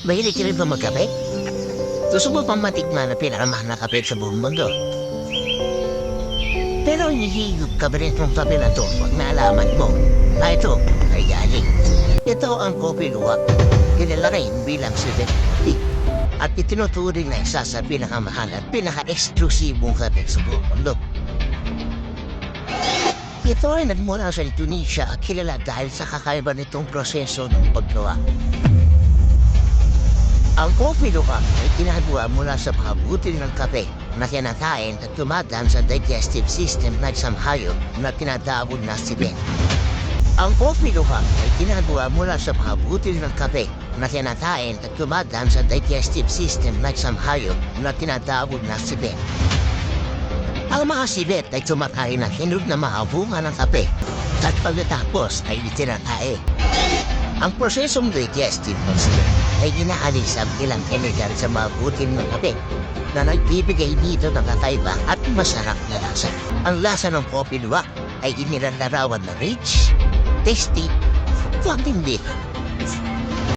Mahilig ka rin ba magkape? Gusto mo pang matikman na pinakamahal na kape sa buong mundo? Pero hihigop ka ba rin ng kape na to pag naalaman mo na ito ay galing. Ito ang Kopi Luwak, kilala rin bilang Sibet at itinuturing na isa sa pinakamahal at pinaka-eksklusibong kape sa buong mundo. Ito ay nagmula sa Indonesia at kilala dahil sa kakaiba nitong proseso ng paggawa. Ang coffee luwak ay ginagawa mula sa mga butil ng kape na kinakain at tumadaan sa digestive system ng isang hayop na tinatawag na sibet. Ang coffee luwak ay ginagawa mula sa mga butil ng kape na kinakain at tumadaan sa digestive system ng isang hayop na tinatawag na sibet. Ang mga sibet ay tumakain ng hinog na mga bunga ng kape at pagkatapos ay itinatae. Ang prosesong digestive sibet ay inaalis ang ilang chemical sa mga butil ng kape na nagbibigay dito ng kakaiba at masarap na lasa. Ang lasa ng kopi luwak ay inilalarawan na rich, tasty, matindi